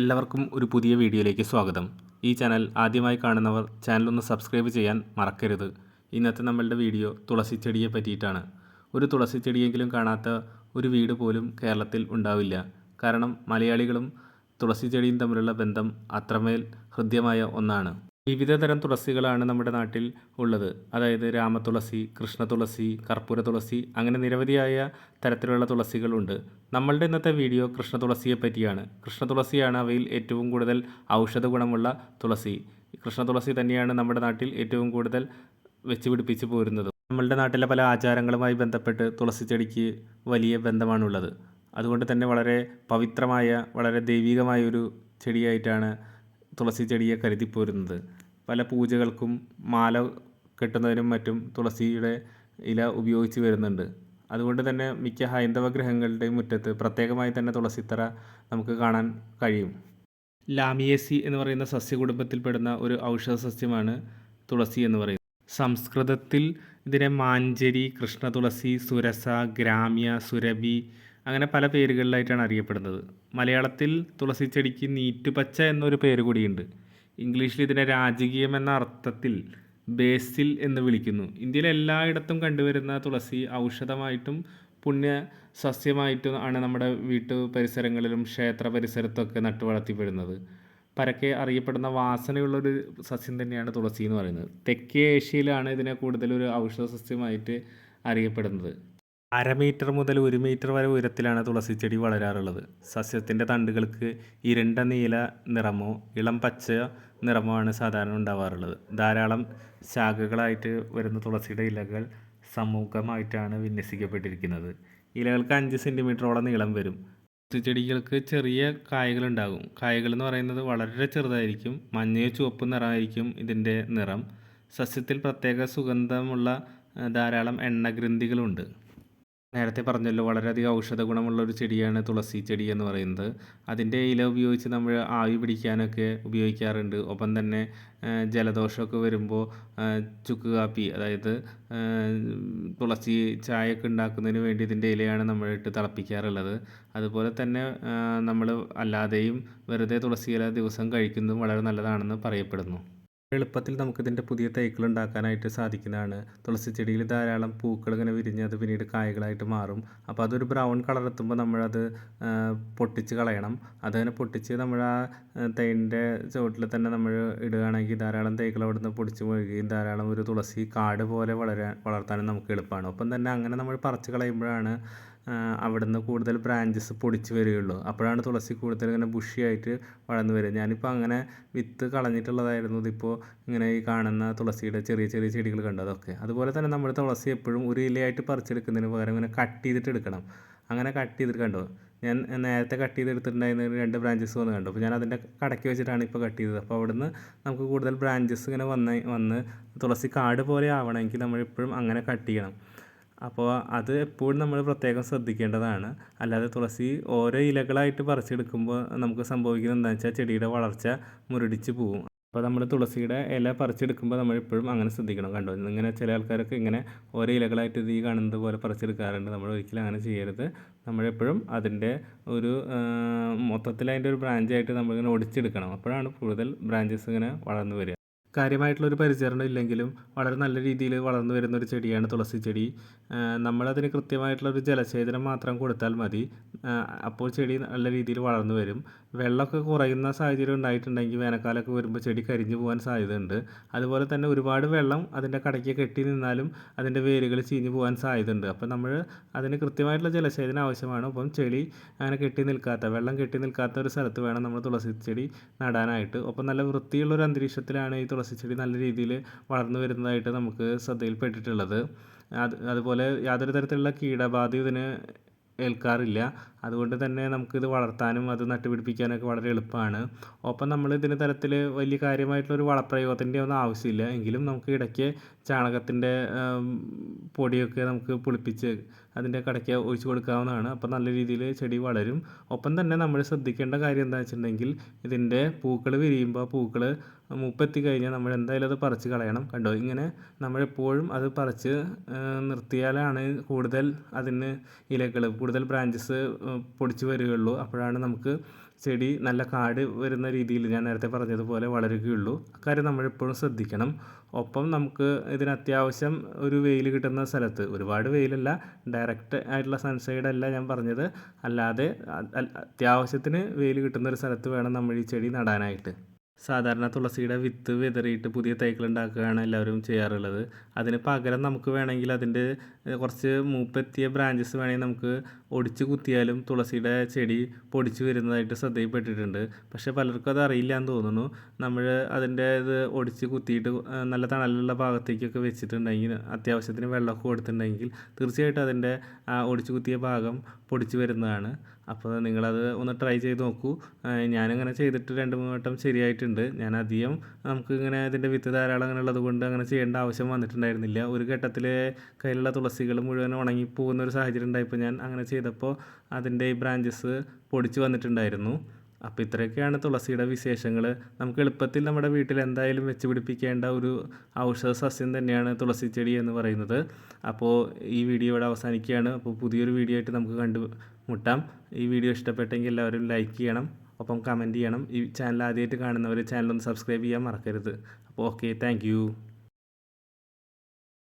എല്ലാവർക്കും ഒരു പുതിയ വീഡിയോയിലേക്ക് സ്വാഗതം. ഈ ചാനൽ ആദ്യമായി കാണുന്നവർ ചാനൽ ഒന്ന് സബ്സ്ക്രൈബ് ചെയ്യാൻ മറക്കരുത്. ഇന്നത്തെ നമ്മളുടെ വീഡിയോ തുളസി ചെടിയെ പറ്റിയിട്ടാണ്. ഒരു തുളസി ചെടിയെങ്കിലും കാണാത്ത ഒരു വീട് പോലും കേരളത്തിൽ ഉണ്ടാവില്ല. കാരണം മലയാളികളും തുളസി ചെടിയും തമ്മിലുള്ള ബന്ധം അത്രമേൽ ഹൃദ്യമായ ഒന്നാണ്. വിവിധ തരം തുളസികളാണ് നമ്മുടെ നാട്ടിൽ ഉള്ളത്. അതായത് രാമതുളസി കൃഷ്ണ തുളസി കർപ്പൂര തുളസി അങ്ങനെ നിരവധിയായ തരത്തിലുള്ള തുളസികളുണ്ട് നമ്മളുടെ ഇന്നത്തെ വീഡിയോ കൃഷ്ണ തുളസിയെ പറ്റിയാണ്. കൃഷ്ണ തുളസിയാണ് അവയിൽ ഏറ്റവും കൂടുതൽ ഔഷധ ഗുണമുള്ള തുളസി. കൃഷ്ണ തുളസി തന്നെയാണ് നമ്മുടെ നാട്ടിൽ ഏറ്റവും കൂടുതൽ വെച്ച് പിടിപ്പിച്ച് പോരുന്നത്. നമ്മളുടെ നാട്ടിലെ പല ആചാരങ്ങളുമായി ബന്ധപ്പെട്ട് തുളസി ചെടിക്ക് വലിയ ബന്ധമാണുള്ളത്. അതുകൊണ്ട് തന്നെ വളരെ പവിത്രമായ വളരെ ദൈവികമായ ഒരു ചെടിയായിട്ടാണ് തുളസി ചെടിയെ കരുതിപ്പോരുന്നത്. പല പൂജകൾക്കും മാല കെട്ടുന്നതിനും മറ്റും തുളസിയുടെ ഇല ഉപയോഗിച്ച് വരുന്നുണ്ട്. അതുകൊണ്ട് തന്നെ മിക്ക ഹൈന്ദവ ഗ്രഹങ്ങളുടെയും മുറ്റത്ത് പ്രത്യേകമായി തന്നെ തുളസിത്തറ നമുക്ക് കാണാൻ കഴിയും. ലാമിയേസി എന്ന് പറയുന്ന സസ്യകുടുംബത്തിൽപ്പെടുന്ന ഒരു ഔഷധ സസ്യമാണ് തുളസി എന്ന് പറയുന്നത്. സംസ്കൃതത്തിൽ ഇതിനെ മാഞ്ചരി കൃഷ്ണ തുളസി സുരസ ഗ്രാമ്യ സുരഭി അങ്ങനെ പല പേരുകളിലായിട്ടാണ് അറിയപ്പെടുന്നത്. മലയാളത്തിൽ തുളസി ചെടിക്ക് നീറ്റുപച്ച എന്നൊരു പേര് കൂടിയുണ്ട്. ഇംഗ്ലീഷിൽ ഇതിനെ രാജകീയം എന്ന അർത്ഥത്തിൽ ബേസിൽ എന്ന് വിളിക്കുന്നു. ഇന്ത്യയിൽ എല്ലായിടത്തും കണ്ടുവരുന്ന തുളസി ഔഷധമായിട്ടും പുണ്യ സസ്യമായിട്ടും ആണ് നമ്മുടെ വീട്ടു പരിസരങ്ങളിലും ക്ഷേത്ര പരിസരത്തൊക്കെ നട്ടു വളർത്തിപ്പെടുന്നത്. പരക്കെ അറിയപ്പെടുന്ന വാസനയുള്ളൊരു സസ്യം തന്നെയാണ് തുളസി എന്ന് പറയുന്നത്. തെക്കേ ഏഷ്യയിലാണ് ഇതിനെ കൂടുതലൊരു ഔഷധ സസ്യമായിട്ട് അറിയപ്പെടുന്നത്. അര മീറ്റർ മുതൽ ഒരു മീറ്റർ വരെ ഉയരത്തിലാണ് തുളസി ചെടി വളരാറുള്ളത്. സസ്യത്തിന്റെ തണ്ടുകൾക്ക് ഇരണ്ട നീല നിറമോ ഇളം പച്ച നിറമോ ആണ് സാധാരണ ഉണ്ടാവാറുള്ളത്. ധാരാളം ശാഖകളായിട്ട് വരുന്ന തുളസിയുടെ ഇലകൾ സമൂഹമായിട്ടാണ് വിന്യസിക്കപ്പെട്ടിരിക്കുന്നത്. ഇലകൾക്ക് അഞ്ച് സെന്റിമീറ്ററോളം നീളം വരും. തുളസി ചെടികൾക്ക് ചെറിയ കായകളുണ്ടാകും കായകൾ എന്ന് പറയുന്നത് വളരെ ചെറുതായിരിക്കും. മഞ്ഞയോ ചുവപ്പ് നിറമായിരിക്കും ഇതിന്റെ നിറം. സസ്യത്തിൽ പ്രത്യേക സുഗന്ധമുള്ള ധാരാളം എണ്ണഗ്രന്ഥികളുണ്ട്. നേരത്തെ പറഞ്ഞല്ലോ വളരെയധികം ഔഷധ ഗുണമുള്ള ഒരു ചെടിയാണ് തുളസി ചെടി എന്ന് പറയുന്നത്. അതിന്റെ ഇല ഉപയോഗിച്ച് നമ്മൾ ആവി പിടിക്കാനൊക്കെ ഉപയോഗിക്കാറുണ്ട്. ഒപ്പം തന്നെ ജലദോഷമൊക്കെ വരുമ്പോൾ ചുക്ക് കാപ്പി അതായത് തുളസി ചായയൊക്കെ ഉണ്ടാക്കുന്നതിന് വേണ്ടി ഇതിന്റെ ഇലയാണ് നമ്മൾ ഇട്ട് തിളപ്പിക്കാറുള്ളത്. അതുപോലെ തന്നെ നമ്മൾ അല്ലാതെയും വെറുതെ തുളസി ഇല ദിവസം കഴിക്കുന്നതും വളരെ നല്ലതാണെന്ന് പറയപ്പെടുന്നു. എളുപ്പത്തിൽ നമുക്കിതിന്റെ പുതിയ തൈകൾ ഉണ്ടാക്കാനായിട്ട് സാധിക്കുന്നതാണ്. തുളസി ചെടിയിൽ ധാരാളം പൂക്കൾ ഇങ്ങനെ വിരിഞ്ഞ് അത് പിന്നീട് കായകളായിട്ട് മാറും. അപ്പോൾ അതൊരു ബ്രൗൺ കളർ എത്തുമ്പോൾ നമ്മളത് പൊട്ടിച്ച് കളയണം. അതങ്ങനെ പൊട്ടിച്ച് നമ്മൾ ആ തൈന്റെ ചുവട്ടിൽ തന്നെ നമ്മൾ ഇടുകയാണെങ്കിൽ ധാരാളം തൈകൾ അവിടെ നിന്ന് പൊടിച്ച് മുഴുകുകയും ധാരാളം ഒരു തുളസി കാട് പോലെ വളരാൻ വളർത്താനും നമുക്ക് എളുപ്പമാണ്. ഒപ്പം തന്നെ അങ്ങനെ നമ്മൾ പറിച്ച് കളയുമ്പോഴാണ് അവിടുന്ന് കൂടുതൽ ബ്രാഞ്ചസ് പൊടിച്ച് വരികയുള്ളൂ. അപ്പോഴാണ് തുളസി കൂടുതൽ ഇങ്ങനെ ബുഷിയായിട്ട് വളർന്നു വരിക. ഞാനിപ്പോൾ അങ്ങനെ വിത്ത് കളഞ്ഞിട്ടുള്ളതായിരുന്നു. ഇതിപ്പോൾ ഇങ്ങനെ ഈ കാണുന്ന തുളസിയുടെ ചെറിയ ചെറിയ ചെടികൾ കണ്ടു. അതൊക്കെ. അതുപോലെ തന്നെ നമ്മൾ തുളസി എപ്പോഴും ഒരു ഇലയായിട്ട് പറിച്ചെടുക്കുന്നതിന് പകരം ഇങ്ങനെ കട്ട് ചെയ്തിട്ട് എടുക്കണം അങ്ങനെ കട്ട് ചെയ്തിട്ട് കണ്ടോ. ഞാൻ നേരത്തെ കട്ട് ചെയ്തെടുത്തിട്ടുണ്ടായിരുന്ന രണ്ട് ബ്രാഞ്ചസ് വന്ന് കണ്ടു. അപ്പോൾ ഞാൻ അതിന്റെ കടയ്ക്ക് വെച്ചിട്ടാണ് ഇപ്പോൾ കട്ട് ചെയ്തത്. അപ്പോൾ അവിടുന്ന് നമുക്ക് കൂടുതൽ ബ്രാഞ്ചസ് ഇങ്ങനെ വന്ന് വന്ന് തുളസി കാട് പോലെ ആവണമെങ്കിൽ നമ്മൾ എപ്പോഴും അങ്ങനെ കട്ട് ചെയ്യണം. അപ്പോൾ അത് എപ്പോഴും നമ്മൾ പ്രത്യേകം ശ്രദ്ധിക്കേണ്ടതാണ്. അല്ലാതെ തുളസി ഓരോ ഇലകളായിട്ട് പറിച്ചെടുക്കുമ്പോൾ നമുക്ക് സംഭവിക്കുന്നത് എന്താണെന്ന് വെച്ചാൽ ചെടിയുടെ വളർച്ച മുരടിച്ച് പോവും. അപ്പോൾ നമ്മൾ തുളസിയുടെ ഇല പറിച്ചെടുക്കുമ്പോൾ നമ്മൾ എപ്പോഴും അങ്ങനെ ശ്രദ്ധിക്കണം കണ്ടോ? ഇങ്ങനെ ചില ആൾക്കാരൊക്കെ ഇങ്ങനെ ഓരോ ഇലകളായിട്ട് ഇത് ഈ കാണുന്നത് പോലെ പറിച്ചെടുക്കാറുണ്ട്. നമ്മൾ ഒരിക്കലും അങ്ങനെ ചെയ്യരുത്. നമ്മളെപ്പോഴും അതിന്റെ ഒരു മൊത്തത്തിൽ അതിന്റെ ഒരു ബ്രാഞ്ചായിട്ട് നമ്മളിങ്ങനെ ഒടിച്ചെടുക്കണം. അപ്പോഴാണ് കൂടുതൽ ബ്രാഞ്ചസ് ഇങ്ങനെ വളർന്നു വരിക. കാര്യമായിട്ടുള്ളൊരു പരിചരണം ഇല്ലെങ്കിലും വളരെ നല്ല രീതിയിൽ വളർന്നു വരുന്ന ഒരു ചെടിയാണ് തുളസി ചെടി. നമ്മളതിന് കൃത്യമായിട്ടുള്ളൊരു ജലസേചനം മാത്രം കൊടുത്താൽ മതി. അപ്പോൾ ചെടി നല്ല രീതിയിൽ വളർന്നു വരും. വെള്ളമൊക്കെ കുറയുന്ന സാഹചര്യം ഉണ്ടായിട്ടുണ്ടെങ്കിൽ വേനൽക്കാലമൊക്കെ വരുമ്പോൾ ചെടി കരിഞ്ഞു പോകാൻ സാധ്യതയുണ്ട്. അതുപോലെ തന്നെ ഒരുപാട് വെള്ളം അതിന്റെ കടയ്ക്ക് കെട്ടി നിന്നാലും അതിന്റെ വേരുകൾ ചീഞ്ഞു പോകാൻ സാധ്യതയുണ്ട്. അപ്പോൾ നമ്മൾ അതിന് കൃത്യമായിട്ടുള്ള ജലസേചനം ആവശ്യമാണ്. അപ്പം ചെടി അങ്ങനെ കെട്ടി നിൽക്കാത്ത വെള്ളം കെട്ടി നിൽക്കാത്ത ഒരു സ്ഥലത്ത് വേണം നമ്മൾ തുളസി ചെടി നടാനായിട്ട്. ഒപ്പം നല്ല വൃത്തിയുള്ളൊരു അന്തരീക്ഷത്തിലാണ് ഈ തുളസി ചെടി നല്ല രീതിയിൽ വളർന്നു വരുന്നതായിട്ട് നമുക്ക് ശ്രദ്ധയിൽപ്പെട്ടിട്ടുള്ളത്. അത് അതുപോലെ യാതൊരു തരത്തിലുള്ള കീടബാധയും ഇതിന് ഏൽക്കാറില്ല. അതുകൊണ്ട് തന്നെ നമുക്കിത് വളർത്താനും അത് നട്ടുപിടിപ്പിക്കാനൊക്കെ വളരെ എളുപ്പമാണ്. ഒപ്പം നമ്മൾ ഇതിന് തരത്തിൽ വലിയ കാര്യമായിട്ടുള്ളൊരു വളപ്രയോഗത്തിന്റെ ഒന്നും ആവശ്യമില്ല. എങ്കിലും നമുക്ക് ഇടയ്ക്ക് ചാണകത്തിന്റെ പൊടിയൊക്കെ നമുക്ക് പുളിപ്പിച്ച് അതിന്റെ കടയ്ക്ക് ഒഴിച്ചു കൊടുക്കാവുന്നതാണ്. അപ്പോൾ നല്ല രീതിയിൽ ചെടി വളരും. ഒപ്പം തന്നെ നമ്മൾ ശ്രദ്ധിക്കേണ്ട കാര്യം എന്താ വെച്ചിട്ടുണ്ടെങ്കിൽ ഇതിന്റെ പൂക്കൾ വിരിയുമ്പോൾ പൂക്കൾ മൂപ്പെത്തി കഴിഞ്ഞാൽ നമ്മൾ എന്തായാലും അത് പറിച്ച് കളയണം. കണ്ടോ? ഇങ്ങനെ നമ്മളെപ്പോഴും അത് പറിച്ച് നിർത്തിയാലാണ് കൂടുതൽ അതിന് ഇലകൾ കൂടുതൽ ബ്രാഞ്ചസ് പൊടിച്ച് വരികയുള്ളൂ. അപ്പോഴാണ് നമുക്ക് ചെടി നല്ല കാട് വരുന്ന രീതിയിൽ ഞാൻ നേരത്തെ പറഞ്ഞതുപോലെ വളരുകയുള്ളൂ. അക്കാര്യം നമ്മളെപ്പോഴും ശ്രദ്ധിക്കണം. ഒപ്പം നമുക്ക് ഇതിന് അത്യാവശ്യം ഒരു വെയിൽ കിട്ടുന്ന സ്ഥലത്ത് ഒരുപാട് വെയിലല്ല ഡയറക്റ്റ് ആയിട്ടുള്ള സൺസൈഡ് അല്ല ഞാൻ പറഞ്ഞത്. അല്ലാതെ അത്യാവശ്യത്തിന് വെയിൽ കിട്ടുന്ന ഒരു സ്ഥലത്ത് വേണം നമ്മൾ ഈ ചെടി നടാനായിട്ട്. സാധാരണ തുളസിയുടെ വിത്ത് വിതറിയിട്ട് പുതിയ തൈകൾ ഉണ്ടാക്കുകയാണ് എല്ലാവരും ചെയ്യാറുള്ളത്. അതിന് പകരം നമുക്ക് വേണമെങ്കിൽ അതിന്റെ കുറച്ച് മൂപ്പെത്തിയ ബ്രാഞ്ചസ് വേണമെങ്കിൽ നമുക്ക് ഒടിച്ച് കുത്തിയാലും തുളസിയുടെ ചെടി പൊടിച്ച് വരുന്നതായിട്ട് ശ്രദ്ധയിൽപ്പെട്ടിട്ടുണ്ട്. പക്ഷേ പലർക്കും അത് അറിയില്ല എന്ന് തോന്നുന്നു. നമ്മൾ അതിന്റെ ഇത് ഒടിച്ച് കുത്തിയിട്ട് നല്ല തണലുള്ള ഭാഗത്തേക്കൊക്കെ വെച്ചിട്ടുണ്ടെങ്കിൽ അത്യാവശ്യത്തിന് വെള്ളമൊക്കെ കൊടുത്തിട്ടുണ്ടെങ്കിൽ തീർച്ചയായിട്ടും അതിന്റെ ഒടിച്ച് കുത്തിയ ഭാഗം പൊടിച്ച് വരുന്നതാണ്. അപ്പോൾ നിങ്ങളത് ഒന്ന് ട്രൈ ചെയ്ത് നോക്കൂ. ഞാനങ്ങനെ ചെയ്തിട്ട് രണ്ട് മൂന്ന് വട്ടം ശരിയായിട്ടുണ്ട്. ഞാൻ അധികം നമുക്ക് ഇങ്ങനെ ഇതിന്റെ വിത്ത് ധാരാളം അങ്ങനെ ഉള്ളത് കൊണ്ട് അങ്ങനെ ചെയ്യേണ്ട ആവശ്യം വന്നിട്ടുണ്ടായിരുന്നില്ല. ഒരു ഘട്ടത്തിൽ കയ്യിലുള്ള തുളസികൾ മുഴുവൻ ഉണങ്ങി പോകുന്ന ഒരു സാഹചര്യം ഉണ്ടായപ്പോൾ ഞാൻ അങ്ങനെ ചെയ്തപ്പോൾ അതിന്റെ ഈ ബ്രാഞ്ചസ് പൊടിച്ച് വന്നിട്ടുണ്ടായിരുന്നു. അപ്പോൾ ഇത്രയൊക്കെയാണ് തുളസിയുടെ വിശേഷങ്ങൾ നമുക്ക് എളുപ്പത്തിൽ നമ്മുടെ വീട്ടിൽ എന്തായാലും വെച്ച് പിടിപ്പിക്കേണ്ട ഒരു ഔഷധ സസ്യം തന്നെയാണ് തുളസി ചെടി എന്ന് പറയുന്നത്. അപ്പോൾ ഈ വീഡിയോ ഇവിടെ അവസാനിക്കുകയാണ്. അപ്പോൾ പുതിയൊരു വീഡിയോ ആയിട്ട് നമുക്ക് കണ്ടു മുട്ടാം. ഈ വീഡിയോ ഇഷ്ടപ്പെട്ടെങ്കിൽ എല്ലാവരും ലൈക്ക് ചെയ്യണം. ഒപ്പം കമന്റ് ചെയ്യണം. ഈ ചാനൽ ആദ്യമായിട്ട് കാണുന്നവർ ചാനൽ ഒന്ന് സബ്സ്ക്രൈബ് ചെയ്യാൻ മറക്കരുത്. അപ്പോൾ ഓക്കെ താങ്ക്